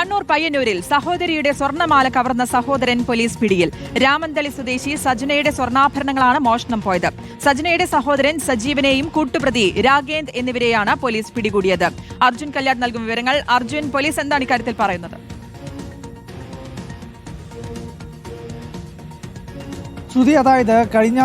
കണ്ണൂർ പയ്യന്നൂരിൽ സഹോദരിയുടെ സ്വർണമാല കവർന്ന സഹോദരൻ പോലീസ് പിടിയിൽ. രാമന്തളി സ്വദേശി സജനയുടെ സ്വർണാഭരണങ്ങളാണ് മോഷണം പോയത്. സജനയുടെ സഹോദരൻ സജീവനെയും കൂട്ടുപ്രതി രാഗേന്ദ് എന്നിവരെയാണ് പോലീസ് പിടികൂടിയത്. അർജുൻ കല്യാൺ നൽകും വിവരങ്ങൾ. അർജുൻ പോലീസ് എന്താണ് ഇക്കാര്യത്തിൽ പറയുന്നത്? ശ്രുതി അതായത് കഴിഞ്ഞ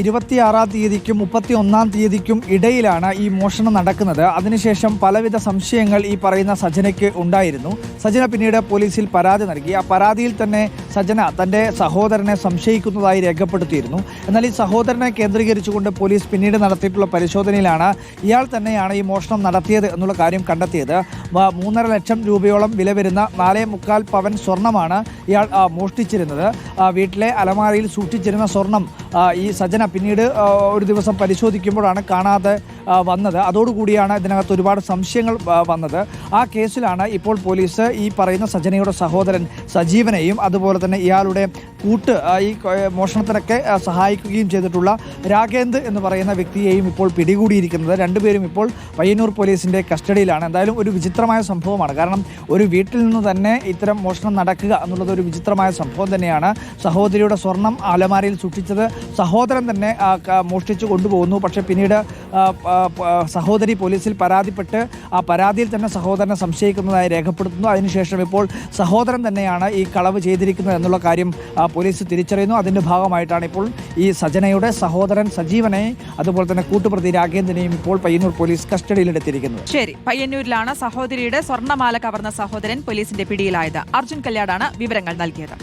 ഇരുപത്തിയാറാം തീയതിക്കും മുപ്പത്തി ഒന്നാം തീയതിക്കും ഇടയിലാണ് ഈ മോഷണം നടക്കുന്നത്. അതിനുശേഷം പലവിധ സംശയങ്ങൾ ഈ പറയുന്ന സജനയ്ക്ക് ഉണ്ടായിരുന്നു. സജന പിന്നീട് പോലീസിൽ പരാതി നൽകി. ആ പരാതിയിൽ തന്നെ സജന തന്റെ സഹോദരനെ സംശയിക്കുന്നതായി രേഖപ്പെടുത്തിയിരുന്നു. എന്നാൽ ഈ സഹോദരനെ കേന്ദ്രീകരിച്ചുകൊണ്ട് പോലീസ് പിന്നീട് നടത്തിയിട്ടുള്ള പരിശോധനയിലാണ് ഇയാൾ തന്നെയാണ് ഈ മോഷണം നടത്തിയത് എന്നുള്ള കാര്യം കണ്ടെത്തിയത്. മൂന്നര ലക്ഷം രൂപയോളം വില വരുന്ന നാലേ മുക്കാൽ പവൻ സ്വർണമാണ് ഇയാൾ മോഷ്ടിച്ചിരുന്നത്. വീട്ടിലെ അലമാരയിൽ സൂക്ഷിച്ചിരുന്ന സ്വർണം ഈ സജന പിന്നീട് ഒരു ദിവസം പരിശോധിക്കുമ്പോഴാണ് കാണാതെ വന്നത്. അതോടുകൂടിയാണ് ഇതിനകത്ത് ഒരുപാട് സംശയങ്ങൾ വന്നത്. ആ കേസിലാണ് ഇപ്പോൾ പോലീസ് ഈ പറയുന്ന സജനയുടെ സഹോദരൻ സജീവനെയും അതുപോലെ തന്നെ ഇയാളുടെ കൂട്ട് ഈ മോഷണത്തിനൊക്കെ സഹായിക്കുകയും ചെയ്തിട്ടുള്ള രാഗേന്ദ് എന്ന് പറയുന്ന വ്യക്തിയെയും ഇപ്പോൾ പിടികൂടിയിരിക്കുന്നത്. രണ്ടുപേരും ഇപ്പോൾ പയ്യന്നൂർ പോലീസിന്റെ കസ്റ്റഡിയിലാണ്. എന്തായാലും ഒരു വിചിത്രമായ സംഭവമാണ്. കാരണം ഒരു വീട്ടിൽ നിന്ന് തന്നെ ഇത്തരം മോഷണം നടക്കുക എന്നുള്ളത് ഒരു വിചിത്രമായ സംഭവം തന്നെയാണ്. സഹോദരിയുടെ സ്വർണം അലമാരയിൽ സൂക്ഷിച്ചത് സഹോദരൻ തന്നെ മോഷ്ടിച്ചു കൊണ്ടുപോകുന്നു. പക്ഷേ പിന്നീട് സഹോദരി പോലീസിൽ പരാതിപ്പെട്ട് ആ പരാതിയിൽ തന്നെ സഹോദരനെ സംശയിക്കുന്നതായി രേഖപ്പെടുത്തുന്നു. അതിനുശേഷം ഇപ്പോൾ സഹോദരൻ തന്നെയാണ് ഈ കളവ് ചെയ്തിരിക്കുന്നത് എന്നുള്ള കാര്യം പോലീസ് തിരിച്ചറിയുന്നു. അതിന്റെ ഭാഗമായിട്ടാണ് ഇപ്പോൾ ഈ സജനയുടെ സഹോദരൻ സജീവനെ അതുപോലെ തന്നെ കൂട്ടുപ്രതി രാഗേന്ദ്രനെയും ഇപ്പോൾ പയ്യന്നൂർ പോലീസ് കസ്റ്റഡിയിലെടുത്തിരിക്കുന്നത് ശരി പയ്യന്നൂരിലാണ് സഹോദരിയുടെ സ്വർണമാല കവർന്ന സഹോദരൻ പോലീസിന്റെ പിടിയിലായത്. അർജുൻ കല്യാടാണ് വിവരങ്ങൾ നൽകിയത്.